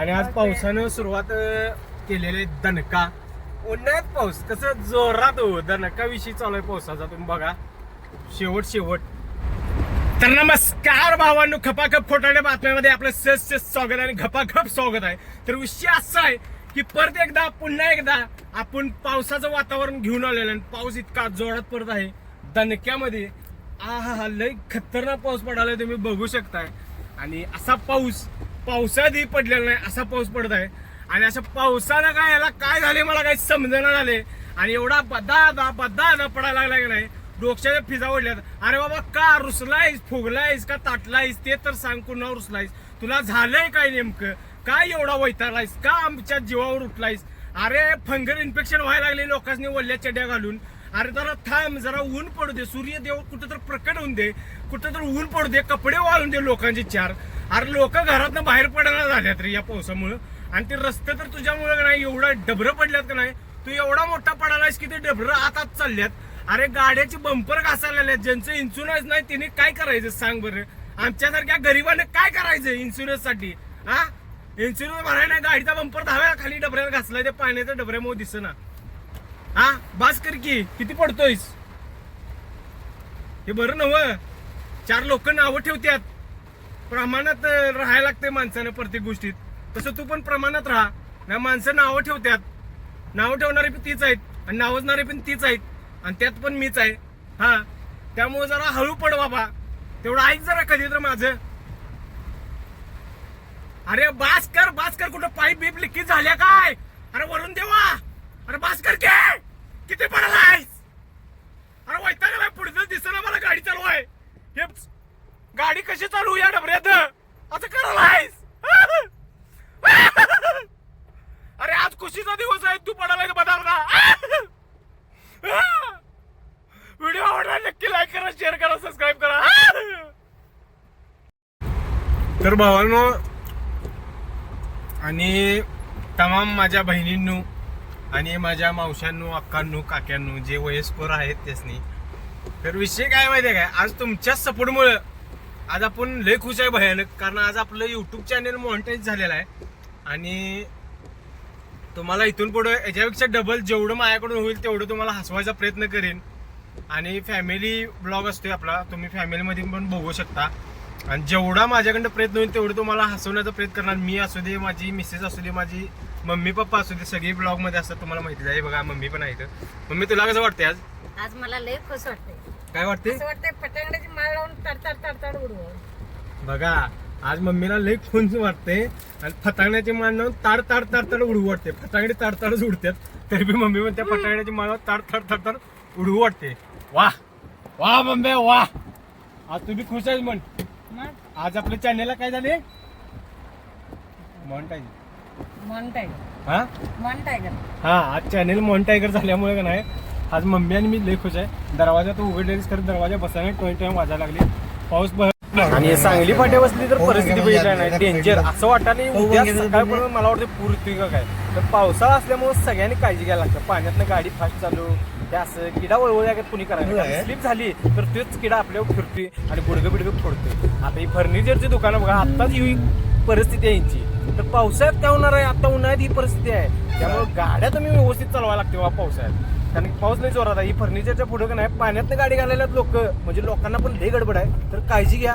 आणि आज पावसानं सुरुवात केलेली आहे दणका. उन्हाळ्यात पाऊस कसं जोरात हो दणका विषयी चालू आहे पावसाचा तुम्ही बघा. शेवट शेवट. तर नमस्कार भावांनो खपाखप खोटाड्या बातम्यामध्ये आपलं सहज स्वागत आहे आणि खपाखप स्वागत आहे. तर विषय असा आहे की परत एकदा पुन्हा एकदा आपण पावसाचं वातावरण घेऊन आलेलं आणि पाऊस इतका जोरात पडत आहे दणक्यामध्ये. आ हा हा लय खतरनाक पाऊस पडायला तुम्ही बघू शकताय. आणि असा पाऊस पावसाआधी पडलेला नाही असा पाऊस पडत आहे. आणि अशा पावसानं काय याला काय झाले मला काही समजेना झाले. आणि एवढा बदा बदा पडायला लागला की नाही डोक्याच्या फिजा ओढल्यात. अरे बाबा का रुसलायस फुगलायस का ताटलायस ते तर सांग कुणावर रुसलायस. तुला झालंय काय नेमकं? काय एवढा वैतालायस का आमच्या जीवावर उठलायस? अरे फंगल इन्फेक्शन व्हायला लागले लोकांनी वल्ल्या चड्या घालून. अरे जरा थांब जरा ऊन पडू दे. सूर्यदेव कुठं तर प्रकट होऊन दे. कुठं तर ऊन पडू दे कपडे वाळून दे लोकांचे चार. अरे लोक घरातनं बाहेर पडायला झाल्यात रे या पावसामुळं. आणि ते रस्ते तर तुझ्यामुळे का नाही एवढा डबरं पडल्यात का नाही? तू एवढा मोठा पडालायस की ते डबरं आतात चालल्यात. अरे गाड्याची बंपर घासायला लागल्यात. ज्यांचं इन्शुरन्स नाही त्यांनी काय करायचं सांग बरं? आमच्यासारख्या गरिबाने काय करायचं इन्शुरन्ससाठी? हा इन्शुरन्स भरायला नाही गाडीचा बंपर धाव्या खाली डबऱ्यात घासलाय ते पाण्याच्या डबऱ्यामुळे दिसना. हा बास कर की. किती पडतोयस? हे बरं नव चार लोक नावं ठेवत्यात. प्रमाणात राहायला लागते माणसानं प्रत्येक गोष्टीत. तसं तू पण प्रमाणात राहा. नाही माणसं नावं ठेवत्यात. नावं ठेवणारे पण तीच आहेत. आणि नावजणारे पण तीच आहेत. आणि त्यात पण मीच आहे. हा. त्यामुळे जरा हळू पड बाबा. तेवढं ऐक जरा कधी तर माझं. अरे बास्कर बास्कर कुठं पाईप बीप लिक्की झाल्या काय? अरे वरून देवा. अरे बास्कर के! किती आहेस? अरे वैताग बाय पुढचं दिसना मला गाडी चालू आहे. हे गाडी कशी चालू या डबऱ्यात? असं करायलायस अरे आज खुशीचा दिवस आहे तू पडालाय बदारला व्हिडिओ आवडला नक्की लाईक करा शेअर करा सबस्क्राईब करा. तर भावांनो आणि तमाम माझ्या बहिणींनो आणि माझ्या मावशांनो अक्कांनो काक्यांनो जे वयस्कर आहेत त्यासनी. तर विषय काय माहितीये काय? आज तुमच्या सपोर्टमुळं आज आपण लय खुश आहे भयानक कारण आज आपलं युट्यूब चॅनल मॉनिटाईज झालेलं आहे. आणि तुम्हाला इथून पुढे याच्यापेक्षा डबल जेवढं माझ्याकडून होईल तेवढं तुम्हाला हसवायचा प्रयत्न करेन. आणि फॅमिली ब्लॉग असतोय आपला तुम्ही फॅमिलीमध्ये पण बघू शकता. आणि जेवढा माझ्याकडनं प्रयत्न होईल तेवढं तुम्हाला हसवण्याचा प्रयत्न करणार. मी असू दे माझी मिसेस असू दे माझी मम्मी पप्पा असू दे सगळी ब्लॉगमध्ये असतात तुम्हाला माहिती आहे. बघा मम्मी पण आहे इथं. मम्मी तुला कसं वाटतंय आज? आज मला लय खुश वाटते काय वाटते असं वाटतंय पतंगाची माळ लावून तडतड तडतड उडवून बघा आज मम्मीला लई खुंच वाटते आणि फटाकड्याची माळ लावून ताड ताड ताड ताड उडू वाटते फटाकडे ताड ताडच उडतात तरी बी मम्मी म्हणते फटाकड्याची माळ ताड ताड ताड ताड उडू वाटते वाह! वाह मम्मी वाह! आज तुम्ही खुश आहेस म्हण. मग आज आपल्या चॅनेलला काय झाले? मॉन्टाईज मन टायगर हा? मन टायगर हा आज चॅनेल मॉन्टायगर झाल्यामुळे का नाही आज मम्मी आणि मी लई खुश आहे. दरवाजा तो उघडलेलीच खरं दरवाजा बसायला टोय टोय वाजायला लागली. पाऊस आणि सांगली फाट्या बसली तर परिस्थिती बघितली नाही डेंजर असं वाटायला उद्या सकाळपर्यंत मला वाटतं पूर येतोय का काय? तर पावसाळा असल्यामुळे सगळ्यांनी काळजी घ्यायला लागतं. पाण्यातनं गाडी फास्ट चालू ते असं किडा वळवळ्या कुणी करायला स्लिप झाली तर तोच किडा आपल्यावर फिरतोय आणि गुडगं बिडगं फोडतोय. आता ही फर्निचरची दुकानं बघा आत्ताच ही परिस्थिती आहे यांची. तर पावसाळ्यात काय होणार आहे? आता उन्हाळ्यात ही परिस्थिती आहे. त्यामुळे गाड्या तुम्ही व्यवस्थित चालवायला लागते बाबा पावसाळ्यात. कारण पाऊस नाही जोरात आहे. ही फर्निचरच्या पुढे का नाही पाण्यातनं गाडी घालायला लोक. म्हणजे लोकांना पण लय गडबड आहे. तर काळजी घ्या.